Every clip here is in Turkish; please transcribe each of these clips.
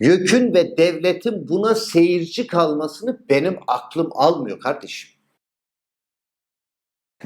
YÖK'ün ve devletin buna seyirci kalmasını benim aklım almıyor kardeşim.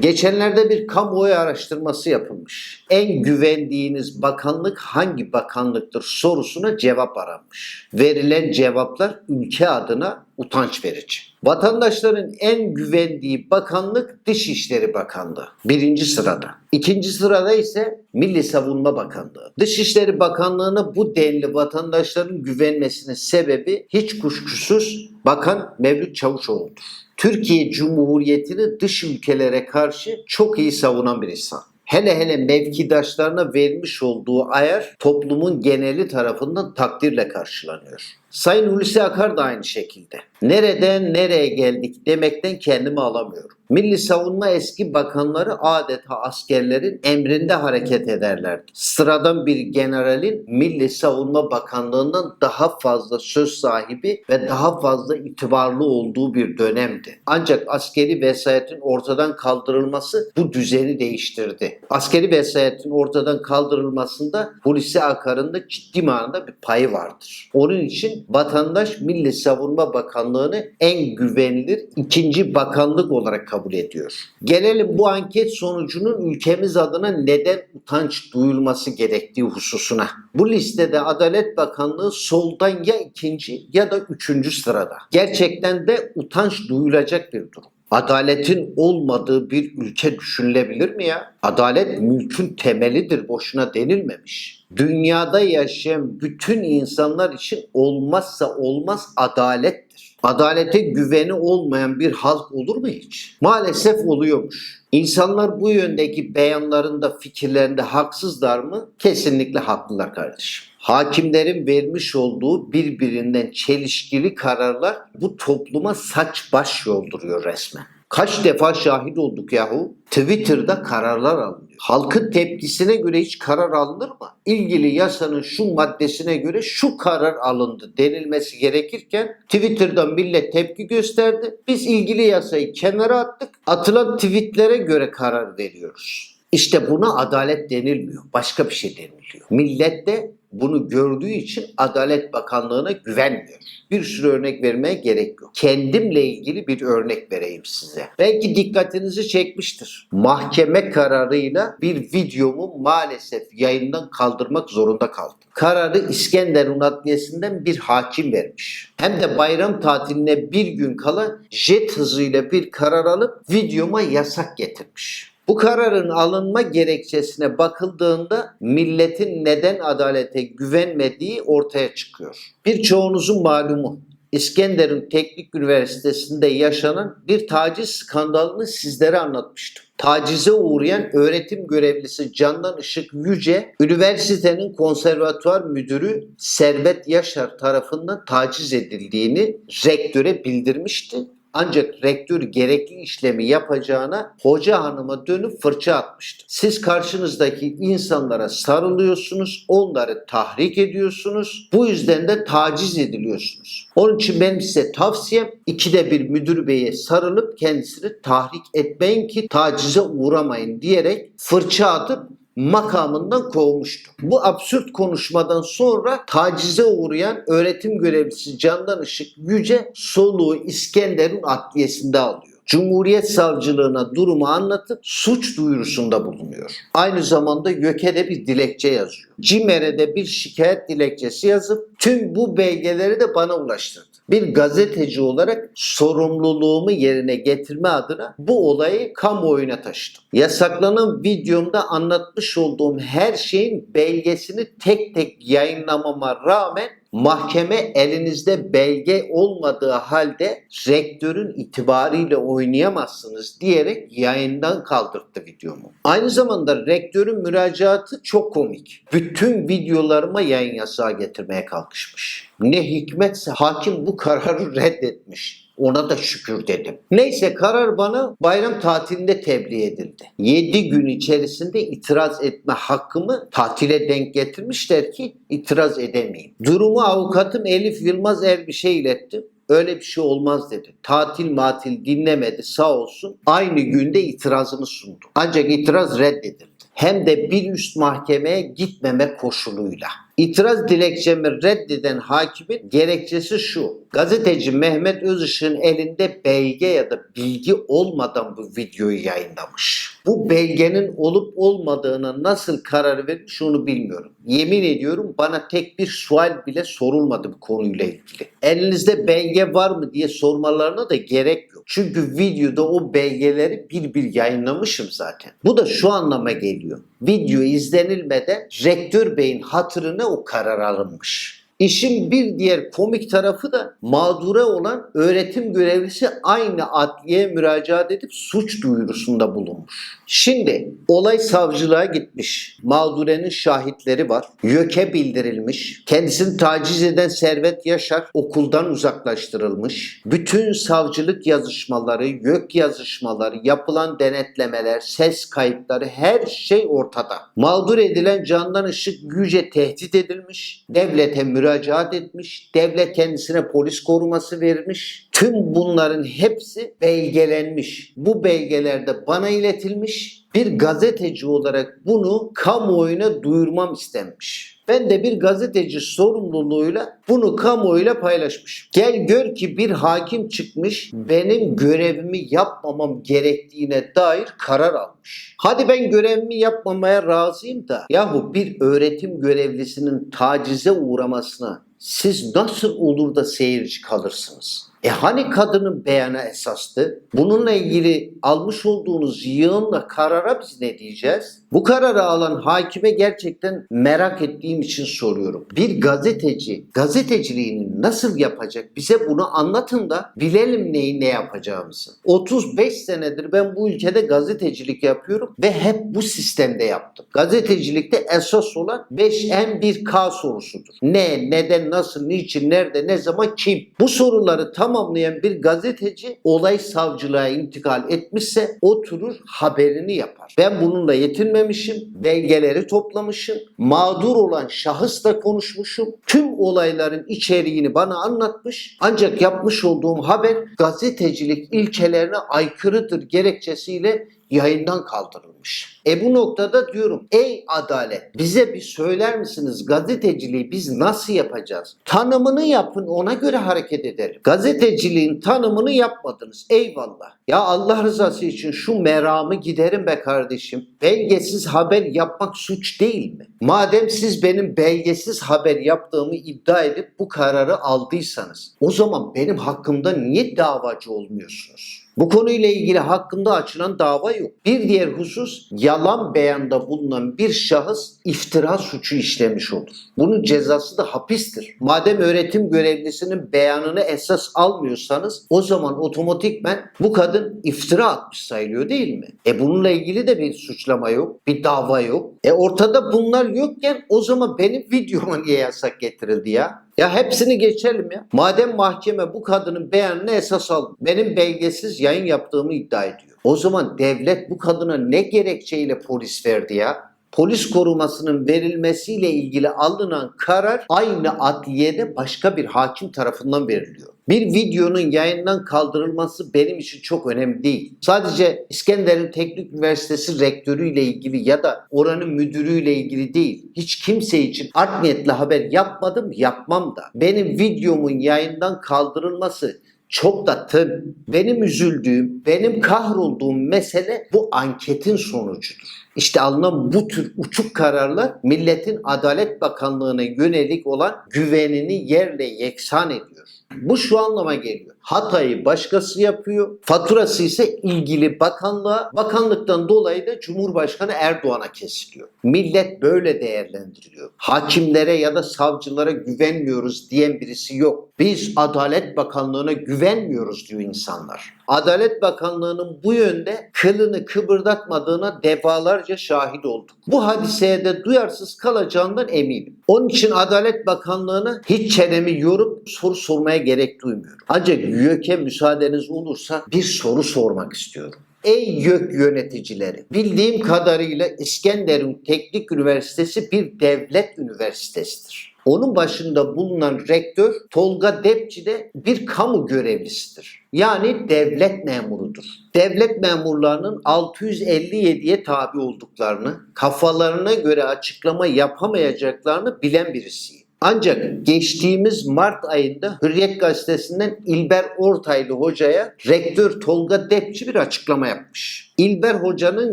Geçenlerde bir kamuoyu araştırması yapılmış. En güvendiğiniz bakanlık hangi bakanlıktır sorusuna cevap aranmış. Verilen cevaplar ülke adına utanç verici. Vatandaşların en güvendiği bakanlık Dışişleri Bakanlığı. Birinci sırada. İkinci sırada ise Milli Savunma Bakanlığı. Dışişleri Bakanlığı'na bu denli vatandaşların güvenmesinin sebebi hiç kuşkusuz Bakan Mevlüt Çavuşoğlu'dur. Türkiye Cumhuriyeti'ni dış ülkelere karşı çok iyi savunan bir insan. Hele hele mevkidaşlarına vermiş olduğu ayar toplumun geneli tarafından takdirle karşılanıyor. Sayın Hulusi Akar da aynı şekilde. Nereden nereye geldik demekten kendimi alamıyorum. Milli Savunma eski bakanları adeta askerlerin emrinde hareket ederlerdi. Sıradan bir generalin Milli Savunma Bakanlığından daha fazla söz sahibi ve daha fazla itibarlı olduğu bir dönemdi. Ancak askeri vesayetin ortadan kaldırılması bu düzeni değiştirdi. Askeri vesayetin ortadan kaldırılmasında Hulusi Akar'ın da ciddi manada bir payı vardır. Onun için vatandaş Milli Savunma Bakanlığı'nı en güvenilir ikinci bakanlık olarak kabul ediyor. Gelelim bu anket sonucunun ülkemiz adına neden utanç duyulması gerektiği hususuna. Bu listede Adalet Bakanlığı soldan ya ikinci ya da üçüncü sırada. Gerçekten de utanç duyulacak bir durum. Adaletin olmadığı bir ülke düşünülebilir mi ya? Adalet mülkün temelidir boşuna denilmemiş. Dünyada yaşayan bütün insanlar için olmazsa olmaz adalettir. Adalete güveni olmayan bir halk olur mu hiç? Maalesef oluyormuş. İnsanlar bu yöndeki beyanlarında, fikirlerinde haksızlar mı? Kesinlikle haklılar kardeşim. Hakimlerin vermiş olduğu birbirinden çelişkili kararlar bu topluma saç baş yolduruyor resmen. Kaç defa şahit olduk yahu? Twitter'da kararlar alınıyor. Halkın tepkisine göre hiç karar alınır mı? İlgili yasanın şu maddesine göre şu karar alındı denilmesi gerekirken Twitter'da millet tepki gösterdi. Biz ilgili yasayı kenara attık. Atılan tweetlere göre karar veriyoruz. İşte buna adalet denilmiyor. Başka bir şey deniliyor. Millet de bunu gördüğü için Adalet Bakanlığı'na güvenmiyor. Bir sürü örnek vermeye gerek yok. Kendimle ilgili bir örnek vereyim size. Belki dikkatinizi çekmiştir. Mahkeme kararıyla bir videomu maalesef yayından kaldırmak zorunda kaldım. Kararı İskenderun Adliyesi'nden bir hakim vermiş. Hem de bayram tatiline bir gün kala jet hızıyla bir karar alıp videoma yasak getirmiş. Bu kararın alınma gerekçesine bakıldığında milletin neden adalete güvenmediği ortaya çıkıyor. Birçoğunuzun malumu İskenderun Teknik Üniversitesi'nde yaşanan bir taciz skandalını sizlere anlatmıştım. Tacize uğrayan öğretim görevlisi Candan Işık Yüce, üniversitenin konservatuvar müdürü Servet Yaşar tarafından taciz edildiğini rektöre bildirmişti. Ancak rektör gerekli işlemi yapacağına hoca hanıma dönüp fırça atmıştı. Siz karşınızdaki insanlara sarılıyorsunuz, onları tahrik ediyorsunuz. Bu yüzden de taciz ediliyorsunuz. Onun için benim size tavsiyem ikide bir müdür beye sarılıp kendisini tahrik etmeyin ki tacize uğramayın diyerek fırça atıp makamından kovmuştu. Bu absürt konuşmadan sonra tacize uğrayan öğretim görevlisi Candan Işık Yüce soluğu İskenderun Adliyesi'nde alıyor. Cumhuriyet Savcılığına durumu anlatıp suç duyurusunda bulunuyor. Aynı zamanda YÖK'e bir dilekçe yazıyor. CİMER'e de bir şikayet dilekçesi yazıp tüm bu belgeleri de bana ulaştırdı. Bir gazeteci olarak sorumluluğumu yerine getirme adına bu olayı kamuoyuna taşıdım. Yasaklanan videomda anlatmış olduğum her şeyin belgesini tek tek yayınlamama rağmen mahkeme elinizde belge olmadığı halde rektörün itibarıyla oynayamazsınız diyerek yayından kaldırdı videomu. Aynı zamanda rektörün müracaatı çok komik. Bütün videolarıma yayın yasağı getirmeye kalkışmış. Ne hikmetse hakim bu kararı reddetmiş. Ona da şükür dedim. Neyse karar bana bayram tatilinde tebliğ edildi. 7 gün içerisinde itiraz etme hakkımı tatile denk getirmişler ki itiraz edemeyim. Durumu avukatım Elif Yılmaz Erbiş'e ilettim. Öyle bir şey olmaz dedi. Tatil matil dinlemedi sağ olsun. Aynı günde itirazını sundu. Ancak itiraz reddedildi. Hem de bir üst mahkemeye gitmeme koşuluyla. İtiraz dilekçemi reddeden hakimin gerekçesi şu. Gazeteci Mehmet Özışık'ın elinde belge ya da bilgi olmadan bu videoyu yayınlamış. Bu belgenin olup olmadığına nasıl karar vermiş onu bilmiyorum. Yemin ediyorum bana tek bir sual bile sorulmadı bu konuyla ilgili. Elinizde belge var mı diye sormalarına da gerek yok. Çünkü videoda o belgeleri bir bir yayınlamışım zaten. Bu da şu anlama geliyor. Video izlenilmeden rektör beyin hatırına o karar alınmış. İşin bir diğer komik tarafı da mağdura olan öğretim görevlisi aynı adliyeye müracaat edip suç duyurusunda bulunmuş. Şimdi olay savcılığa gitmiş. Mağdurenin şahitleri var. YÖK'e bildirilmiş. Kendisini taciz eden Servet Yaşar okuldan uzaklaştırılmış. Bütün savcılık yazışmaları, YÖK yazışmaları, yapılan denetlemeler, ses kayıtları her şey ortada. Mağdur edilen Candan Işık güce tehdit edilmiş. Devlete müracaat etmiş. Devlet kendisine polis koruması vermiş. Tüm bunların hepsi belgelenmiş. Bu belgelerde bana iletilmiş. Bir gazeteci olarak bunu kamuoyuna duyurmam istenmiş. Ben de bir gazeteci sorumluluğuyla bunu kamuoyuyla paylaşmışım. Gel gör ki bir hakim çıkmış benim görevimi yapmamam gerektiğine dair karar almış. Hadi ben görevimi yapmamaya razıyım da yahu bir öğretim görevlisinin tacize uğramasına siz nasıl olur da seyirci kalırsınız? E hani kadının beyanı esastı? Bununla ilgili almış olduğunuz yığınla karara biz ne diyeceğiz? Bu kararı alan hakime gerçekten merak ettiğim için soruyorum. Bir gazeteci gazeteciliğini nasıl yapacak? Bize bunu anlatın da bilelim neyi ne yapacağımızı. 35 senedir ben bu ülkede gazetecilik yapıyorum ve hep bu sistemde yaptım. Gazetecilikte esas olan 5M1K sorusudur. Ne, neden, nasıl, niçin, nerede, ne zaman, kim? Bu soruları tamamlayan bir gazeteci olay savcılığa intikal etmişse oturur haberini yapar. Ben bununla yetinmemişim. Belgeleri toplamışım. Mağdur olan şahısla konuşmuşum. Tüm olayların içeriğini bana anlatmış. Ancak yapmış olduğum haber gazetecilik ilkelerine aykırıdır gerekçesiyle yayından kaldırılmış. E bu noktada diyorum ey adalet bize bir söyler misiniz gazeteciliği biz nasıl yapacağız? Tanımını yapın ona göre hareket edelim. Gazeteciliğin tanımını yapmadınız eyvallah. Ya Allah rızası için şu meramı giderin be kardeşim. Belgesiz haber yapmak suç değil mi? Madem siz benim belgesiz haber yaptığımı iddia edip bu kararı aldıysanız o zaman benim hakkımda niye davacı olmuyorsunuz? Bu konuyla ilgili hakkında açılan dava yok. Bir diğer husus yalan beyanda bulunan bir şahıs iftira suçu işlemiş olur. Bunun cezası da hapistir. Madem öğretim görevlisinin beyanını esas almıyorsanız o zaman otomatikmen bu kadın iftira atmış sayılıyor değil mi? E bununla ilgili de bir suçlama yok, bir dava yok. E ortada bunlar yokken o zaman benim videoma niye yasak getirildi ya? Ya hepsini geçelim ya. Madem mahkeme bu kadının beyanını esas aldı. Benim belgesiz yayın yaptığımı iddia ediyor. O zaman devlet bu kadına ne gerekçeyle polis verdi ya? Polis korumasının verilmesiyle ilgili alınan karar aynı adliyede başka bir hakim tarafından veriliyor. Bir videonun yayından kaldırılması benim için çok önemli değil. Sadece İskenderun Teknik Üniversitesi rektörüyle ilgili ya da oranın müdürüyle ilgili değil. Hiç kimse için art niyetli haber yapmadım, yapmam da. Benim videomun yayından kaldırılması çok da tın. Benim üzüldüğüm, benim kahrolduğum mesele bu anketin sonucudur. İşte alınan bu tür uçuk kararlar milletin Adalet Bakanlığı'na yönelik olan güvenini yerle yeksan ediyor. Bu şu anlama geliyor. Hatayı başkası yapıyor. Faturası ise ilgili bakanlığa, bakanlıktan dolayı da Cumhurbaşkanı Erdoğan'a kesiliyor. Millet böyle değerlendiriliyor. Hakimlere ya da savcılara güvenmiyoruz diyen birisi yok. Biz Adalet Bakanlığı'na güvenmiyoruz diyor insanlar. Adalet Bakanlığı'nın bu yönde kılını kıpırdatmadığına defalarca şahit olduk. Bu hadiseye de duyarsız kalacağından eminim. Onun için Adalet Bakanlığı'na hiç çenemi yorup soru sormaya gerek duymuyorum. Ancak YÖK'e müsaadeniz olursa bir soru sormak istiyorum. Ey YÖK yöneticileri, bildiğim kadarıyla İskenderun Teknik Üniversitesi bir devlet üniversitesidir. Onun başında bulunan rektör Tolga Depçi de bir kamu görevlisidir. Yani devlet memurudur. Devlet memurlarının 657'ye tabi olduklarını, kafalarına göre açıklama yapamayacaklarını bilen birisiyim. Ancak geçtiğimiz Mart ayında Hürriyet Gazetesi'nden İlber Ortaylı hocaya rektör Tolga Depçi bir açıklama yapmış. İlber Hoca'nın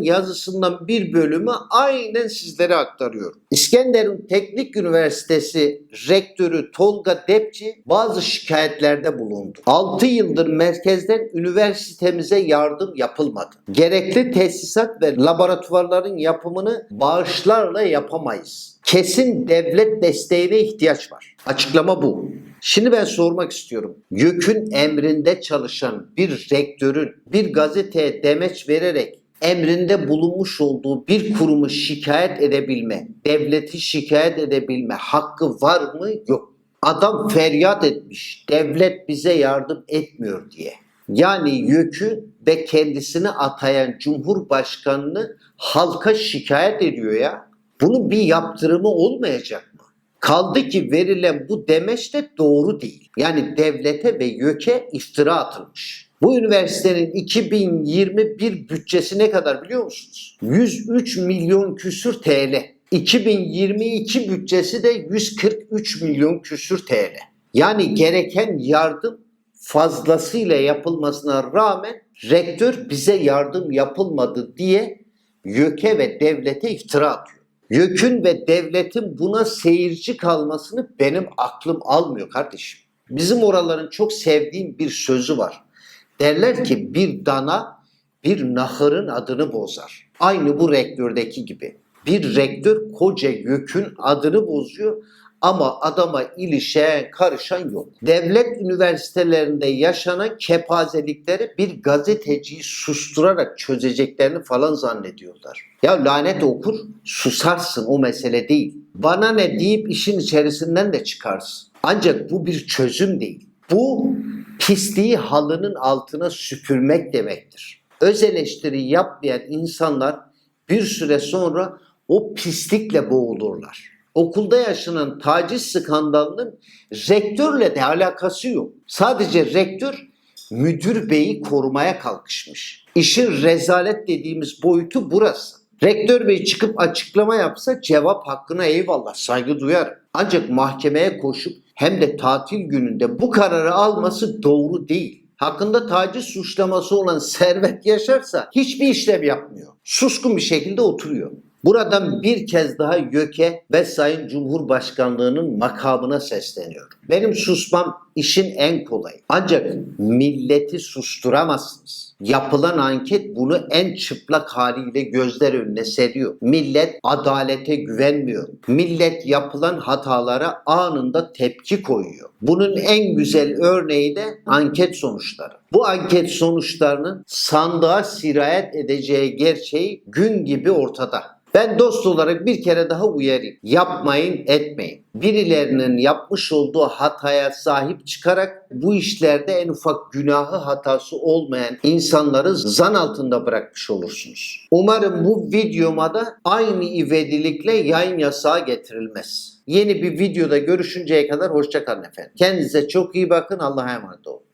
yazısından bir bölümü aynen sizlere aktarıyorum. İskenderun Teknik Üniversitesi rektörü Tolga Depçi bazı şikayetlerde bulundu. 6 yıldır merkezden üniversitemize yardım yapılmadı. Gerekli tesisat ve laboratuvarların yapımını bağışlarla yapamayız. Kesin devlet desteğine ihtiyaç var. Açıklama bu. Şimdi ben sormak istiyorum. YÖK'ün emrinde çalışan bir rektörün bir gazeteye demeç vererek emrinde bulunmuş olduğu bir kurumu şikayet edebilme, devleti şikayet edebilme hakkı var mı? Yok. Adam feryat etmiş. Devlet bize yardım etmiyor diye. Yani YÖK'ü ve kendisini atayan Cumhurbaşkanını halka şikayet ediyor ya. Bunun bir yaptırımı olmayacak mı? Kaldı ki verilen bu demeç de doğru değil. Yani devlete ve YÖK'e iftira atılmış. Bu üniversitenin 2021 bütçesi ne kadar biliyor musunuz? 103 milyon küsür TL. 2022 bütçesi de 143 milyon küsür TL. Yani gereken yardım fazlasıyla yapılmasına rağmen rektör bize yardım yapılmadı diye YÖK'e ve devlete iftira atıyor. YÖK'ün ve devletin buna seyirci kalmasını benim aklım almıyor kardeşim. Bizim oraların çok sevdiğim bir sözü var. Derler ki bir dana bir nahırın adını bozar. Aynı bu rektördeki gibi. Bir rektör koca YÖK'ün adını bozuyor ama adama ilişen, karışan yok. Devlet üniversitelerinde yaşanan kepazelikleri bir gazeteciyi susturarak çözeceklerini falan zannediyorlar. Ya lanet okur, susarsın o mesele değil. Bana ne deyip işin içerisinden de çıkarsın. Ancak bu bir çözüm değil. Bu pisliği halının altına süpürmek demektir. Öz eleştiri yapmayan insanlar bir süre sonra o pislikle boğulurlar. Okulda yaşanan taciz skandalının rektörle de alakası yok. Sadece rektör müdür beyi korumaya kalkışmış. İşin rezalet dediğimiz boyutu burası. Rektör bey çıkıp açıklama yapsa cevap hakkına eyvallah saygı duyarım. Ancak mahkemeye koşup hem de tatil gününde bu kararı alması doğru değil. Hakkında taciz suçlaması olan Servet Yaşarsa hiçbir işlem yapmıyor. Suskun bir şekilde oturuyor. Buradan bir kez daha YÖK'e ve Sayın Cumhurbaşkanlığının makamına sesleniyorum. Benim susmam işin en kolayı. Ancak milleti susturamazsınız. Yapılan anket bunu en çıplak haliyle gözler önüne seriyor. Millet adalete güvenmiyor. Millet yapılan hatalara anında tepki koyuyor. Bunun en güzel örneği de anket sonuçları. Bu anket sonuçlarının sandığa sirayet edeceği gerçeği gün gibi ortada. Ben dost olarak bir kere daha uyarayım. Yapmayın, etmeyin. Birilerinin yapmış olduğu hataya sahip çıkarak bu işlerde en ufak günahı hatası olmayan insanları zan altında bırakmış olursunuz. Umarım bu videoma da aynı ivedilikle yayın yasağı getirilmez. Yeni bir videoda görüşünceye kadar hoşçakalın efendim. Kendinize çok iyi bakın. Allah'a emanet olun.